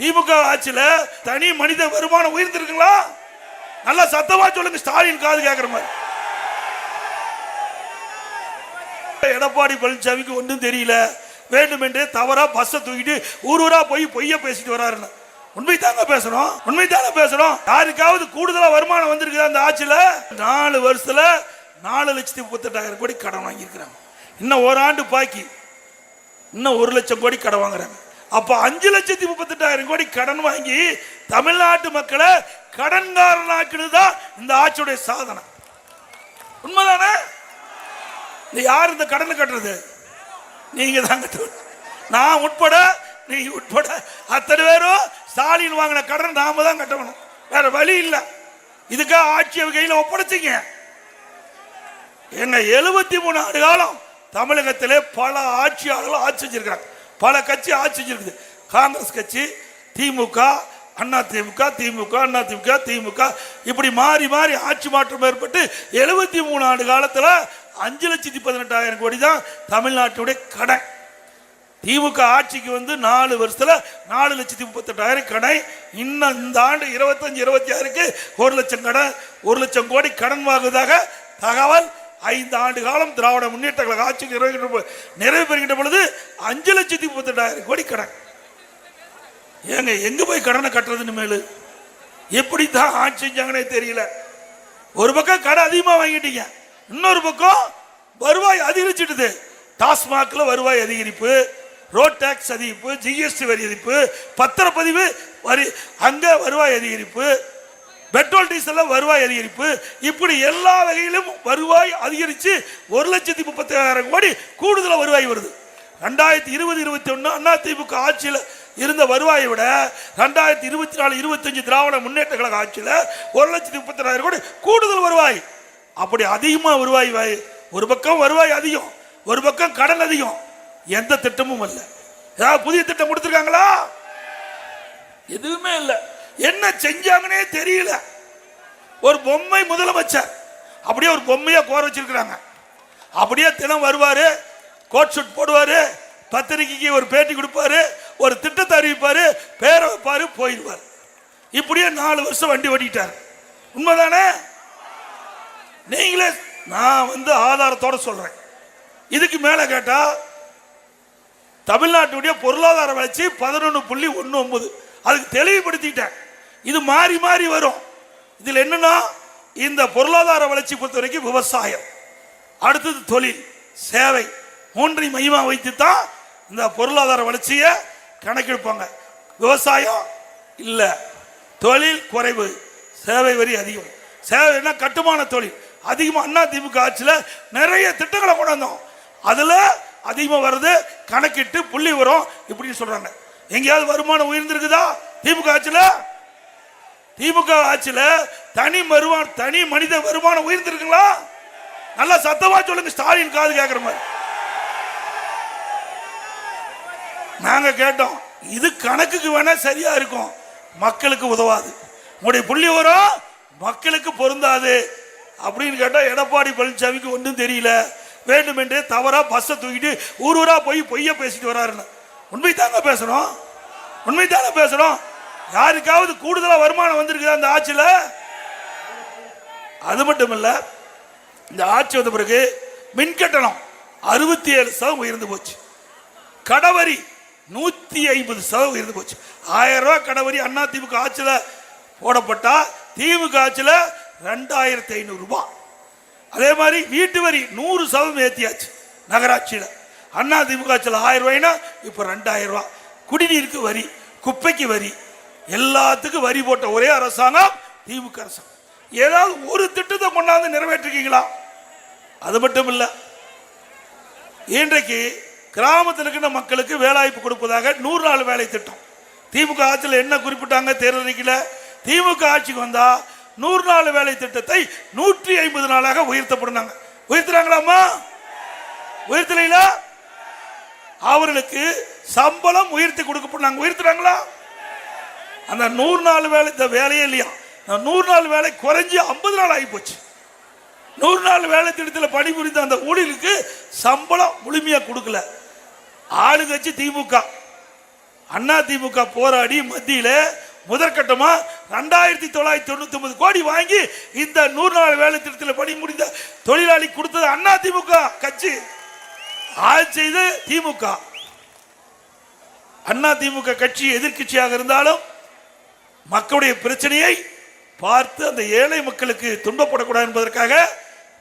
திமுக ஆட்சியில தனி மனித வருமானம் உயர்ந்திருக்குங்களா? நல்லா சத்தமா சொல்லுங்க ஸ்டாலின் காது கேட்குற மாதிரி. எடப்பாடி பழனிசாமிக்கு ஒன்றும் தெரியல. வேண்டுமென்றே தவறா பஸ்ஸை தூக்கிட்டு ஊர் ஊரா போய் பொய்ய பேசிட்டு வராருன்னு. உண்மை தாங்க பேசுறோம். உண்மை தானே பேசுறோம். யாருக்காவது கூடுதலா வருமானம் வந்திருக்குதா அந்த ஆட்சியில? நாலு வருஷத்துல நாலு லட்சத்தி முப்பத்தெட்டாயிரம் கோடி கடன் வாங்கியிருக்கிறாங்க. இன்னும் ஒரு ஆண்டு பாக்கி. இன்னும் ஒரு லட்சம் கோடி கடன் வாங்குறாங்க. அப்ப அஞ்சு லட்சத்தி முப்பத்தெட்டாயிரம் கோடி கடன் வாங்கி தமிழ்நாட்டு மக்களை கடன்காரனாக்குறது தான் இந்த ஆட்சியுடைய சாதனை. உண்மைதானே? இந்த யார் இந்த கடனை கட்டுறது? நீங்க தான் கட்டணும் நான் உட்பட நீ உட்பட அத்தனை பேரும் ஸ்டாலின் வாங்கின கடன் நாம தான் கட்டணும். வேற வழி இல்லை. இதுக்காக ஆட்சியை கையில் ஒப்படைச்சிங்க. எங்க எழுபத்தி மூணு ஆண்டு காலம் தமிழகத்திலே பல ஆட்சியாளர்கள் ஆட்சி வச்சிருக்கிறாங்க பல கட்சி ஆட்சி இருக்குது காங்கிரஸ் கட்சி திமுக அண்ணா திமுக திமுக அண்ணா திமுக திமுக. இப்படி மாறி மாறி ஆட்சி மாற்றம் ஏற்பட்டு எழுபத்தி மூணு ஆண்டு காலத்தில் அஞ்சு லட்சத்தி பதினெட்டாயிரம் கோடி தான் தமிழ்நாட்டுடைய கடன் திமுக ஆட்சிக்கு வந்து நாலு வருஷத்தில் நாலு லட்சத்தி முப்பத்தெட்டாயிரம் கடன் இன்னும் இந்த ஆண்டு இருபத்தஞ்சு இருபத்தி ஆறுக்கு ஒரு லட்சம் கடன் ஒரு லட்சம் கோடி கடன் வாங்குவதாக தகவல் ஐந்து ஆண்டு காலம் திராவிட முன்னேற்ற கழக ஆட்சி நிறைவேற்ற பொ- நிறைவு பெறுகின்ற பொழுது அஞ்சு லட்சத்தி முப்பத்தெட்டாயிரம் கோடி கடன். ஏங்க எங்க போய் கடனை கட்டுறதுன்னு மேலு? எப்படி தான் ஆட்சி செஞ்சாங்கன்னே தெரியல. ஒரு பக்கம் கடை அதிகமாக வாங்கிட்டீங்க இன்னொரு பக்கம் வருவாய் அதிகரிச்சிடுது டாஸ்மாகில் வருவாய் அதிகரிப்பு ரோட் டேக்ஸ் அதிகரிப்பு ஜிஎஸ்டி வரி அதிகரிப்பு பத்திரப்பதிவு வரி அங்கே வருவாய் அதிகரிப்பு. பெட்ரோல் டீசல்ல வருவாய் அதிகரிப்பு. இப்படி எல்லா வகையிலும் வருவாய் அதிகரித்து ஒரு லட்சத்தி முப்பத்தி ஆயிரம் கோடி கூடுதலாக வருவாய் வருது. ரெண்டாயிரத்தி இருபது இருபத்தி ஒன்று அண்ணா திமுக ஆட்சியில் இருந்த வருவாயை விட ரெண்டாயிரத்தி இருபத்தி நாலு இருபத்தஞ்சு திராவிட முன்னேற்ற கழக ஆட்சியில் ஒரு லட்சத்தி முப்பத்தி கோடி கூடுதல் வருவாய். அப்படி அதிகமாக வருவாய் வாய் ஒரு பக்கம் வருவாய் அதிகம் ஒரு பக்கம் கடன் அதிகம். எந்த திட்டமும் இல்லை ஏதாவது புதிய திட்டம் கொடுத்துருக்காங்களா? எதுவுமே இல்லை. என்ன செஞ்சாங்கன்னே தெரியல. ஒரு பொம்மை முதலமைச்சர். அப்படியே ஒரு பொம்மையா கோர வச்சிருக்கிறாங்க. அப்படியே தினம் வருவாரு கோட் ஷூட் போடுவாரு பத்திரிக்கைக்கு ஒரு பேட்டி கொடுப்பாரு ஒரு திட்டத்தை அறிவிப்பாரு பேரை வைப்பாரு போயிடுவார். இப்படியே நாலு வருஷம் வண்டி ஓட்டிட்டார் உண்மைதானே? நீங்களே நான் வந்து ஆதாரத்தோட சொல்றேன். இதுக்கு மேல கேட்டா தமிழ்நாட்டுடைய பொருளாதார வளர்ச்சி பதினொன்று புள்ளி ஒன்று ஒன்பது. அதுக்கு தெளிவுபடுத்திட்டேன் இது மாறி மாறி வரும். இதில் என்னன்னா இந்த பொருளாதார வளர்ச்சி பொறுத்த வரைக்கும் விவசாயம் அடுத்தது தொழில் சேவை மூன்றை மையமாக வைத்து தான் இந்த பொருளாதார வளர்ச்சியை கணக்கெடுப்பாங்க. விவசாயம் இல்லை தொழில் குறைவு சேவை வரி அதிகம். சேவை என்ன? கட்டுமான தொழில். அதிகமாக அண்ணா திமுக ஆட்சியில் நிறைய திட்டங்களை கொண்டு வந்தோம். அதில் அதிகமாக வருது கணக்கிட்டு புள்ளி வரும் இப்படின்னு சொல்கிறாங்க எங்கேயாவது வருமானம் உயர்ந்திருக்குதா? திமுக ஆட்சியில் திமுக ஆட்சியில் தனி வருமானம் தனி மனித வருமானம் உயர்ந்திருக்குங்களா? நல்லா சத்தமா சொல்லுங்க ஸ்டாலின் காது கேட்குற மாதிரி. நாங்கள் கேட்டோம் இது கணக்குக்கு வேணா சரியா இருக்கும் மக்களுக்கு உதவாது. உங்களுடைய புள்ளி வரும் மக்களுக்கு பொருந்தாது. அப்படின்னு கேட்டால் எடப்பாடி பழனிசாமிக்கு ஒன்றும் தெரியல. வேண்டுமென்றே தவறாக பஸ்ஸை தூக்கிட்டு ஊர் ஊராக போய் பொய்ய பேசிட்டு வராருன்னு. உண்மை தாங்க பேசுகிறோம் உண்மை தானே பேசுகிறோம் யாருக்காவது கூடுதலா வருமானம் வந்திருக்குதா அந்த ஆட்சியில்? அது மட்டும் இல்ல இந்த ஆட்சி வந்த பிறகு மின் கட்டணம் அறுபத்தி ஏழு சதம் உயர்ந்து போச்சு. கடவரி நூத்தி ஐம்பது சதவீதம் உயர்ந்து போச்சு. ஆயிரம் ரூபாய் கடவரி அண்ணா திமுக ஆட்சியில் போடப்பட்டா திமுக ஆட்சியில் ரெண்டாயிரத்தி ஐநூறு ரூபாய். அதே மாதிரி வீட்டு வரி நூறு சதவீதம் ஏற்றியாச்சு நகராட்சியில். அண்ணா திமுக ஆட்சியில் ஆயிரம் ரூபாய்னா இப்போ ரெண்டாயிரம் ரூபா குடிநீருக்கு வரி குப்பைக்கு வரி எல்லாத்துக்கும் வரி போட்ட ஒரே அரசாங்கம் திமுக அரசாங்கம். ஏதாவது ஒரு திட்டத்தை கொண்டாந்து நிறைவேற்றிருக்கீங்களா? அது மட்டும் இல்லை இன்றைக்கு கிராமத்தில் இருக்கிற மக்களுக்கு வேலைவாய்ப்பு கொடுப்பதாக நூறு நாள் வேலை திட்டம். திமுக ஆட்சியில் என்ன குறிப்பிட்டாங்க தேர்தல் அறிக்கையில் திமுக ஆட்சிக்கு வந்தால் நூறு நாள் வேலை திட்டத்தை நூற்றி ஐம்பது நாளாக உயர்த்தப்படுனாங்க. உயர்த்துறாங்களாமா உயர்த்தலைங்களா அவர்களுக்கு சம்பளம் உயர்த்தி கொடுக்கப்பட்டாங்க உயர்த்துறாங்களா? அந்த நூறு நாள் வேலை இந்த வேலையே இல்லையா? நூறு நாள் வேலை குறைஞ்சி ஐம்பது நாள் ஆகி போச்சு. நூறு நாள் வேலை திட்டத்தில் பணிபுரிந்த அந்த ஊழலுக்கு சம்பளம் முழுமையாக கொடுக்கல. ஆளு கட்சி திமுக. அண்ணா திமுக போராடி மத்தியில் முதற்கட்டமாக ரெண்டாயிரத்தி தொள்ளாயிரத்தி தொண்ணூத்தி ஒன்பது கோடி வாங்கி இந்த நூறு நாள் வேலை திட்டத்தில் பணி முடிந்த தொழிலாளி கொடுத்தது அண்ணா திமுக கட்சி. ஆட்சி செய்து திமுக. அண்ணா திமுக கட்சி எதிர்க்கட்சியாக இருந்தாலும் மக்களுடைய பிரச்சனையை பார்த்து அந்த ஏழை மக்களுக்கு துன்பப்படக்கூடாது என்பதற்காக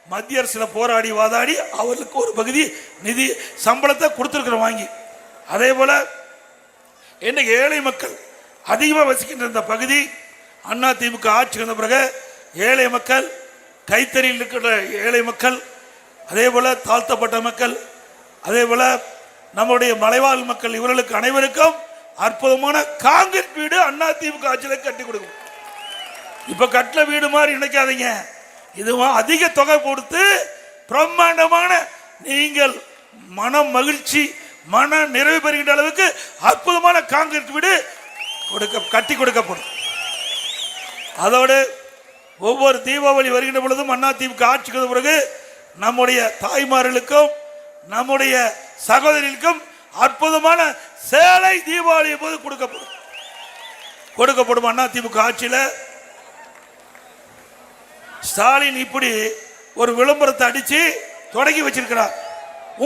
மத்திய அரசில் போராடி வாதாடி அவர்களுக்கு ஒரு பகுதி நிதி சம்பளத்தை கொடுத்துருக்குறோம் வாங்கி. அதே போல் இன்றைக்கு ஏழை மக்கள் அதிகமாக வசிக்கின்ற இந்த பகுதி அண்ணா திமுக ஆட்சி வந்த பிறகு ஏழை மக்கள் கைத்தறியில் இருக்கிற ஏழை மக்கள் அதே போல் தாழ்த்தப்பட்ட மக்கள் அதே போல் நம்முடைய மலைவாழ் மக்கள் இவர்களுக்கு அனைவருக்கும் அற்புதமான காங்கிரீட் வீடு அண்ணா திமுக ஆட்சியில் கட்டி கொடுக்கும். இப்ப கட்டில வீடு மாதிரி நினைக்காதீங்க. இதுவும் அதிக தொகை கொடுத்து பிரம்மாண்டமான நீங்கள் மனம் மகிழ்ச்சி மன நிறைவு பெறுகின்ற அளவுக்கு அற்புதமான காங்கிரீட் வீடு கொடுக்க கட்டி கொடுக்கப்படும். அதோடு ஒவ்வொரு தீபாவளி வருகின்ற பொழுதும் அண்ணா திமுக ஆட்சிக்கு பிறகு நம்முடைய தாய்மார்களுக்கும் நம்முடைய சகோதரிகளுக்கும் அற்புதமான சேலை தீபாவளி போது கொடுக்கப்படும். கொடுக்கப்படும் அண்ணா திமுக ஆட்சியில் ஸ்டாலின் இப்படி ஒரு விளம்பரத்தை அடிச்சு தொடங்கி வச்சிருக்கிறார்.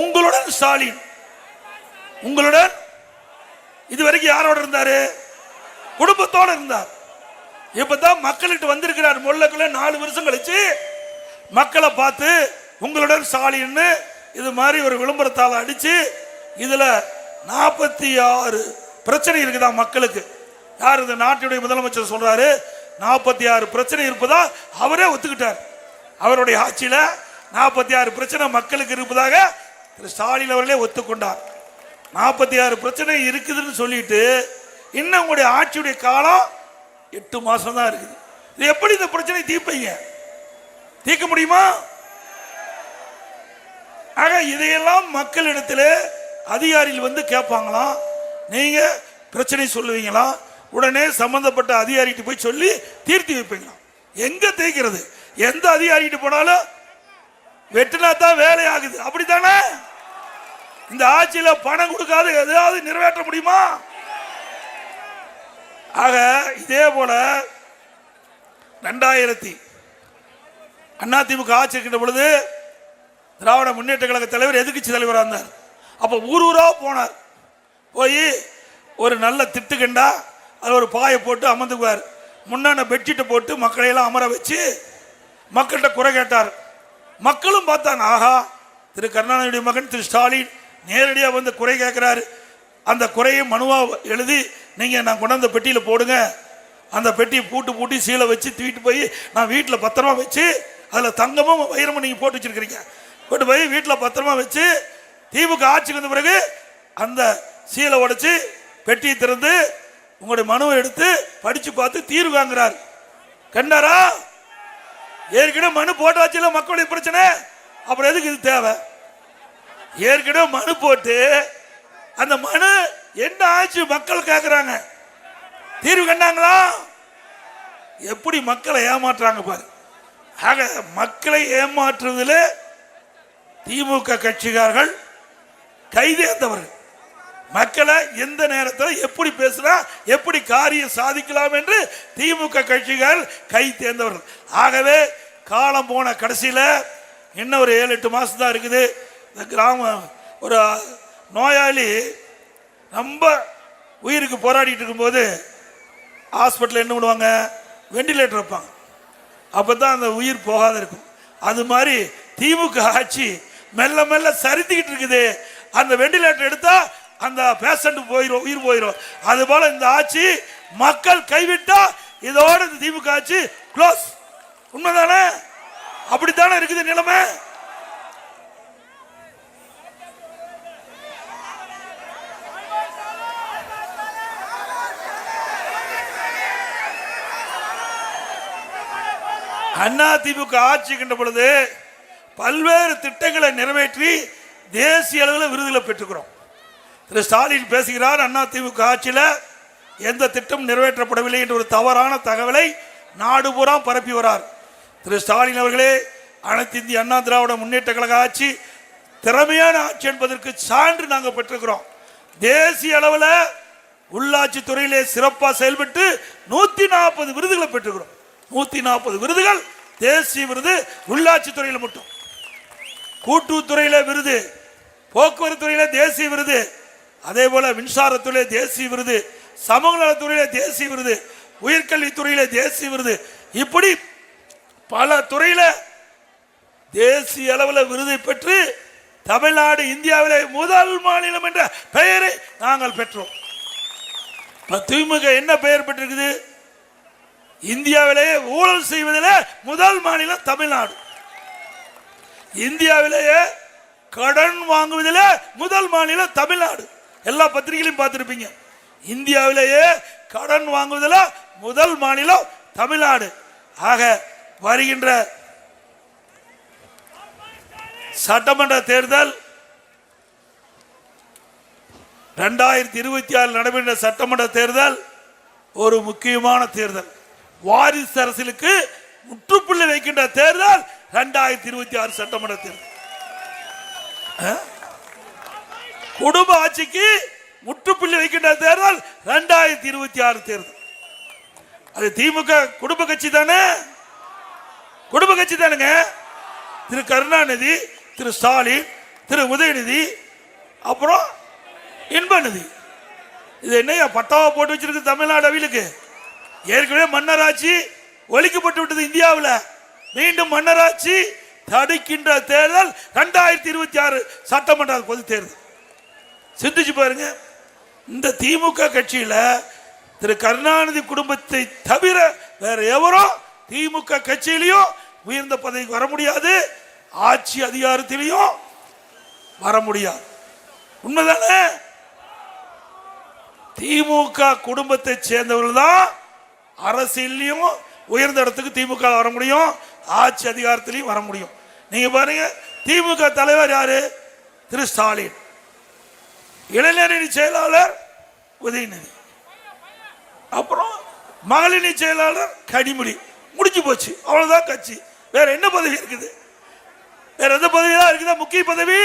உங்களுடன் ஸ்டாலின். உங்களுடன் இதுவரைக்கும் யாரோட இருந்தார்? குடும்பத்தோடு இருந்தார். இப்பதான் மக்கள்கிட்ட வந்திருக்கிறார் முல்லக்குள்ள நாலு வருஷம் கழிச்சு மக்களை பார்த்து உங்களுடன் ஸ்டாலின்னு இது மாதிரி ஒரு விளம்பரத்தால் அடித்து இதுல நாற்பத்தி ஆறு பிரச்சனை இருக்குதா மக்களுக்கு? யார் இந்த நாட்டினுடைய முதலமைச்சர் சொல்றாரு? நாற்பத்தி ஆறு பிரச்சனை இருப்பதா அவரே ஒத்துக்கிட்டார். அவருடைய ஆட்சியில நாற்பத்தி ஆறு பிரச்சனை மக்களுக்கு இருப்பதாக திரு ஸ்டாலின் அவர்களே ஒத்துக்கொண்டார். நாற்பத்தி ஆறு பிரச்சனை இருக்குதுன்னு சொல்லிட்டு இன்னும் உங்களுடைய ஆட்சியுடைய காலம் எட்டு மாசம் தான் இருக்குது. இது எப்படி இந்த பிரச்சனை தீர்ப்பீங்க? தீர்க்க முடியுமா? ஆக இதையெல்லாம் மக்களிடத்தில் அதிகாரிகள் வந்து கேட்பாங்களாம். நீங்க பிரச்சனை சொல்லுவீங்களா உடனே சம்பந்தப்பட்ட அதிகாரிகிட்ட போய் சொல்லி தீர்த்தி வைப்பீங்களாம். எங்க தேய்க்கிறது? எந்த அதிகாரிகிட்ட போனாலும் வெட்டினா தான் வேலை ஆகுது. அப்படித்தானே? இந்த ஆட்சியில பணம் கொடுக்காத எதாவது நிறைவேற்ற முடியுமா? ஆக இதே போல ரெண்டாயிரத்தி அதிமுக ஆட்சி இருக்கின்ற பொழுது திராவிட முன்னேற்ற கழக தலைவர் எதிர்க்கட்சி தலைவராக இருந்தார். அப்போ ஊர் ஊராக போனார். போய் ஒரு நல்ல திட்டு அது அதில் ஒரு பாயை போட்டு அமர்ந்துக்குவார். முன்னான பெட்ஷீட்டை போட்டு மக்களையெல்லாம் அமர வச்சு மக்கள்கிட்ட குறை கேட்டார். மக்களும் பார்த்தாங்க ஆஹா திரு கருணாநிதியுடைய மகன் திரு ஸ்டாலின் நேரடியாக வந்து குறை கேட்குறாரு. அந்த குறையை மனுவாக எழுதி நீங்கள் நான் கொண்டாந்த பெட்டியில் போடுங்க. அந்த பெட்டியை பூட்டு பூட்டி சீலை வச்சு தூக்கிட்டு போய் நான் வீட்டில் பத்திரமா வச்சு அதில் தங்கமும் வைரமும் நீங்கள் போட்டு வச்சுருக்கிறீங்க. போட்டு போய் வீட்டில் பத்திரமா வச்சு திமுக ஆட்சிக்கு வந்த பிறகு அந்த சீலை உடைச்சு பெட்டியை திறந்து உங்களுடைய மனுவை எடுத்து படித்து பார்த்து தீர்வு வாங்குறார். கண்டாரா? ஏற்கனவே மனு போட்டாச்சுல மக்களுடைய பிரச்சனை? அப்புறம் எதுக்கு இது தேவை? ஏற்கனவே மனு போட்டு அந்த மனு என்ன ஆச்சு மக்கள் கேட்குறாங்க தீர்வு கண்டாங்களா? எப்படி மக்களை ஏமாற்றுறாங்க பாரு. ஆக மக்களை ஏமாற்றுவதில் திமுக கட்சிக்காரர்கள் கைதேர்ந்தவர்கள். மக்களை எந்த நேரத்தில் எப்படி பேசினா எப்படி காரியம் சாதிக்கலாம் என்று திமுக கட்சிகள் கை தேர்ந்தவர்கள். ஆகவே காலம் போன கடைசியில் இன்னும் ஒரு ஏழு எட்டு மாதம் தான் இருக்குது. இந்த கிராமம் ஒரு நோயாளி ரொம்ப உயிருக்கு போராடிட்டு இருக்கும்போது ஹாஸ்பிட்டலில் என்ன பண்ணுவாங்க? வெண்டிலேட்டர் வைப்பாங்க. அப்போ தான் அந்த உயிர் போகாத இருக்கும். அது மாதிரி திமுக ஆட்சி மெல்ல மெல்ல சரித்திக்கிட்டு இருக்குது. அந்த வெண்டிலேட்டர் எடுத்தா அந்த பேஷண்ட் போயிடும் உயிர் போயிடும் அது போல இந்த ஆட்சி மக்கள் கைவிட்டா இதோட இந்த திமுக ஆட்சி க்ளோஸ் உண்மைதானே? அப்படித்தானே இருக்குது நிலைமை? அண்ணா ஆட்சி கண்ட பொழுது பல்வேறு திட்டங்களை நிறைவேற்றி தேசிய அளவில் விருதுகளை பெற்றுக்கிறோம். திரு ஸ்டாலின் பேசுகிறார் அண்ணா திமுக ஆட்சியில் எந்த திட்டம் நிறைவேற்றப்படவில்லை என்ற ஒரு தவறான தகவலை நாடு பூரா பரப்பி வரார். திரு ஸ்டாலின் அவர்களே அனைத்து இந்திய அண்ணா திராவிட முன்னேற்ற கழக ஆட்சி திறமையான ஆட்சி என்பதற்கு சான்று நாங்கள் பெற்றுக்கிறோம் தேசிய அளவில் உள்ளாட்சி துறையிலே சிறப்பாக செயல்பட்டு நூற்றி நாற்பது விருதுகளை பெற்றுக்கிறோம். நூற்றி நாற்பது விருதுகள் தேசிய விருது உள்ளாட்சி துறையில் மட்டும். கூட்டுத்துறையில் விருது போக்குவரத்து துறையில தேசிய விருது அதே போல மின்சாரத்துறையில தேசிய விருது சமூக நலத்துறையில தேசிய விருது உயர்கல்வித்துறையில தேசிய விருது இப்படி பல துறையில தேசிய அளவில் விருதை பெற்று தமிழ்நாடு இந்தியாவிலே முதல் மாநிலம் என்ற பெயரை நாங்கள் பெற்றோம். திமுக என்ன பெயர் பெற்றிருக்குது? இந்தியாவிலேயே ஊழல் செய்வதில் முதல் மாநிலம் தமிழ்நாடு. இந்தியாவிலேயே கடன் வாங்குவதில் முதல் மாநிலம் தமிழ்நாடு. எல்லா பத்திரிகையிலும் பார்த்துருப்பீங்க. இந்தியாவிலேயே கடன் வாங்குவதில் முதல் மாநிலம் தமிழ்நாடு. ஆக வருகின்ற சட்டமன்ற தேர்தல் ரெண்டாயிரத்தி இருபத்தி ஆறு நடைபெற்ற சட்டமன்ற தேர்தல் ஒரு முக்கியமான தேர்தல். வாரிசு அரசியலுக்கு முற்றுப்புள்ளி வைக்கின்ற தேர்தல் ரெண்டாயிரத்தி இருபத்தி ஆறு சட்டமன்ற தேர்தல். குடும்ப ஆட்சிக்கு முற்றுப்புள்ளி வைக்கின்ற தேர்தல் ரெண்டாயிரத்தி இருபத்தி ஆறு தேர்தல். அது திமுக குடும்ப கட்சி தானே? குடும்ப கட்சி தானுங்க. திரு கருணாநிதி திரு ஸ்டாலின் திரு உதயநிதி அப்புறம் இன்பநிதி. இது என்னையா பட்டாவை போட்டு வச்சிருக்கு தமிழ்நாடு அவிலுக்கு? ஏற்கனவே மன்னராட்சி ஒழிக்கப்பட்டு விட்டது இந்தியாவில். மீண்டும் மன்னராட்சி தடுக்கின்ற தேர்தல் ரெண்டாயிரத்தி இருபத்தி ஆறு சட்டமன்ற பொது தேர்தல். சிந்திச்சு பாருங்க. இந்த திமுக கட்சியில் திரு கருணாநிதி குடும்பத்தை தவிர வேற எவரும் திமுக கட்சியிலையும் உயர்ந்த பதவிக்கு வர முடியாது. ஆட்சி அதிகாரத்திலையும் வர முடியாது. உண்மைதானே? திமுக குடும்பத்தை சேர்ந்தவர்கள் தான் அரசியலையும் உயர்ந்த இடத்துக்கு திமுக வர முடியும். ஆட்சி அதிகாரத்திலையும் வர முடியும். நீங்க பாருங்க திமுக தலைவர் யாரு? திரு ஸ்டாலின். இளைஞரணி செயலாளர் உதயநிதி. அப்புறம் மகளிரணி செயலாளர் கனிமொழி. முடிஞ்சு போச்சு. அவ்வளவுதான் கட்சி. வேற என்ன பதவி இருக்குது? வேற எந்த பதவி தான் இருக்குதா? முக்கிய பதவி?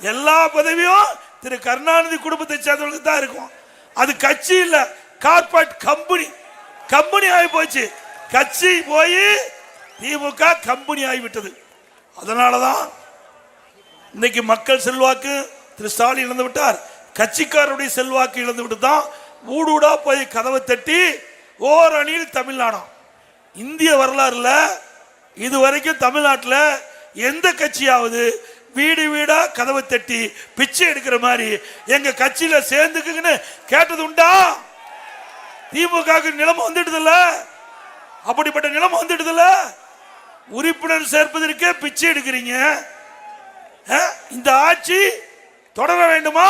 எல்லா பதவியும் திரு கருணாநிதி குடும்பத்தை சேர்ந்தவர்களுக்கு தான் இருக்கும். அது கட்சி இல்ல. கார்பரேட் கம்பெனி கம்பெனி ஆகி போச்சு. கட்சி போய் திமுக கம்பெனி ஆகிவிட்டது. அதனாலதான் இன்னைக்கு மக்கள் செல்வாக்கு திரு ஸ்டாலின் இழந்து விட்டார். கட்சிக்காரருடைய செல்வாக்கு இழந்து விட்டு தான் ஊடூடா போய் கதவை தட்டி ஓர் அணியில் தமிழ்நாடம். இந்திய வரலாறுல இதுவரைக்கும் தமிழ்நாட்டில் எந்த கட்சியாவது வீடு வீடா கதவை தட்டி பிச்சை எடுக்கிற மாதிரி எங்க கட்சியில சேர்ந்துக்குங்கன்னு கேட்டது உண்டா? திமுக நிலைமை வந்துடுதுல்ல? அப்படிப்பட்ட நிலைமை வந்துடுதுல்ல? உறுப்பினர் சேர்ப்பதற்கே பிச்சை எடுக்கிறீங்க? இந்த ஆட்சி தொடர வேண்டுமா?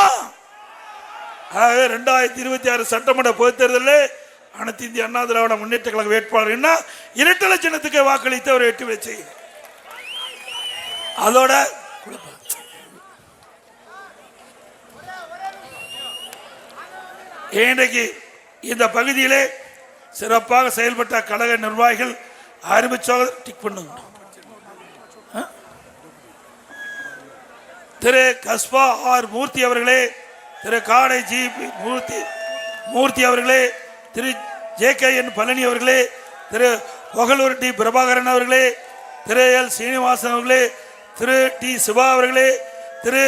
ஆகவே ரெண்டாயிரத்தி இருபத்தி ஆறு சட்டமன்ற பொதுத் தேர்தலில் அனைத்து இந்திய அண்ணா திராவிட முன்னேற்ற கழக வேட்பாளர் என்ன? இரட்டை சின்னத்துக்கு வாக்களித்து அவர் வெற்றி வச்சு அதோட இன்றைக்கு இந்த பகுதியிலே சிறப்பாக செயல்பட்ட கழக நிர்வாகிகள் ஆரம்பிச்சாக டிக் பண்ணுங்க. திரு கஸ்பா ஆர் மூர்த்தி அவர்களே திரு காடை ஜி பி மூர்த்தி மூர்த்தி அவர்களே திரு ஜே கே என் பழனி அவர்களே திரு பொகலூர் டி பிரபாகரன் அவர்களே திரு எல் சீனிவாசன் அவர்களே திரு டி சிவா அவர்களே திரு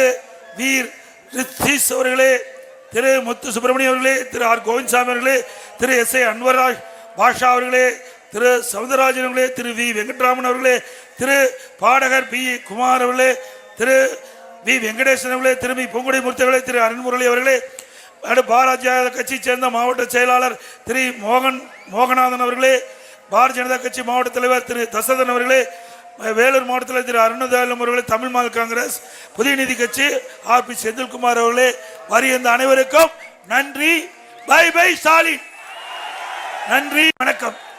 வீர் ரித்தீஷ் அவர்களே திரு முத்து சுப்பிரமணியம் அவர்களே திரு ஆர் கோவிந்தசாமி அவர்களே திரு எஸ் ஏ அன்வராஜ் பாஷா அவர்களே திரு சவுந்தரராஜன் அவர்களே திரு வி. வெங்கட்ராமன் அவர்களே திரு பாடகர் பி. குமார் அவர்களே திரு வி. வெங்கடேசன் அவர்களே திரு மி. பொங்குடி மூர்த்தி அவர்களே திரு அருண்முரளி அவர்களே அடுத்து பாரதிய கட்சியை சேர்ந்த மாவட்ட செயலாளர் திரு மோகன் மோகநாதன் அவர்களே பாரதிய ஜனதா கட்சி மாவட்ட தலைவர் திரு தசதன் அவர்களே வேலூர் மாவட்டத்தில் திரு அருணதயாளம் அவர்களே தமிழ் மாநில காங்கிரஸ் புதிய நீதி கட்சி ஆர். பி. செந்தில்குமார் அவர்களே வருகின்ற அனைவருக்கும் நன்றி. Bye bye Stalin. நன்றி வணக்கம்.